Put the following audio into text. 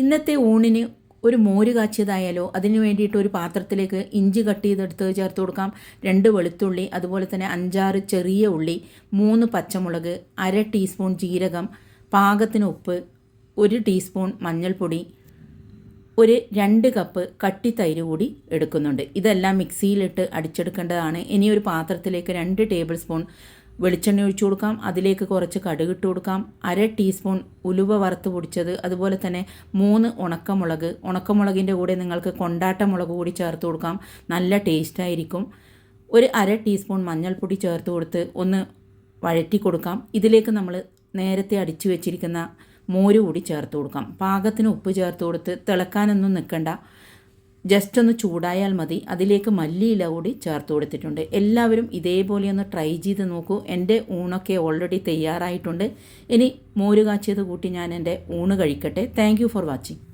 ഇന്നത്തെ ഊണിന് ഒരു മോര് കാച്ചിയതായാലോ അതിന് വേണ്ടിയിട്ട് ഒരു പാത്രത്തിലേക്ക് ഇഞ്ചി കട്ട് ചെയ്തെടുത്ത് ചേർത്ത് കൊടുക്കാം. രണ്ട് വെളുത്തുള്ളി അതുപോലെ തന്നെ അഞ്ചാറ് ചെറിയ ഉള്ളി മൂന്ന് പച്ചമുളക് അര ടീസ്പൂൺ ജീരകം പാകത്തിന് ഉപ്പ് ഒരു ടീസ്പൂൺ മഞ്ഞൾപ്പൊടി ഒരു രണ്ട് കപ്പ് കട്ടി തൈര് കൂടി എടുക്കുന്നുണ്ട്. ഇതെല്ലാം മിക്സിയിലിട്ട് അടിച്ചെടുക്കേണ്ടതാണ്. ഇനി ഒരു പാത്രത്തിലേക്ക് രണ്ട് ടേബിൾ സ്പൂൺ വെളിച്ചെണ്ണ ഒഴിച്ചു കൊടുക്കാം. അതിലേക്ക് കുറച്ച് കടുക് ഇട്ട് കൊടുക്കാം. അര ടീസ്പൂൺ ഉലുവ വറുത്ത് പൊടിച്ചത്. അതുപോലെ തന്നെ മൂന്ന് ഉണക്കമുളക്. ഉണക്കമുളകിന്റെ കൂടെ നിങ്ങൾക്ക് കൊണ്ടാട്ട മുളക് കൂടി ചേർത്ത് കൊടുക്കാം. നല്ല ടേസ്റ്റ് ആയിരിക്കും. ഒരു അര ടീസ്പൂൺ മഞ്ഞൾപ്പൊടി ചേർത്ത് കൊടുത്ത് ഒന്ന് വഴറ്റി കൊടുക്കാം. ഇതിലേക്ക് നമ്മൾ നേരത്തെ അടിച്ചു വെച്ചിരിക്കുന്ന മോര് കൂടി ചേർത്ത് കൊടുക്കാം. പാകത്തിന് ഉപ്പ് ചേർത്ത് കൊടുത്ത് തിളക്കാനൊന്നും നിൽക്കണ്ട. ജസ്റ്റ് ഒന്ന് ചൂടായാൽ മതി. അതിലേക്ക് മല്ലിയില കൂടി ചേർത്ത് കൊടുത്തിട്ടുണ്ട്. എല്ലാവരും ഇതേപോലെ ഒന്ന് ട്രൈ ചെയ്ത് നോക്കൂ. എന്റെ ഊണൊക്കെ ഓൾറെഡി തയ്യാറായിട്ടുണ്ട്. ഇനി മോര് കൂട്ടി ഞാൻ എന്റെ ഊണ് കഴിക്കട്ടെ. Thank for watching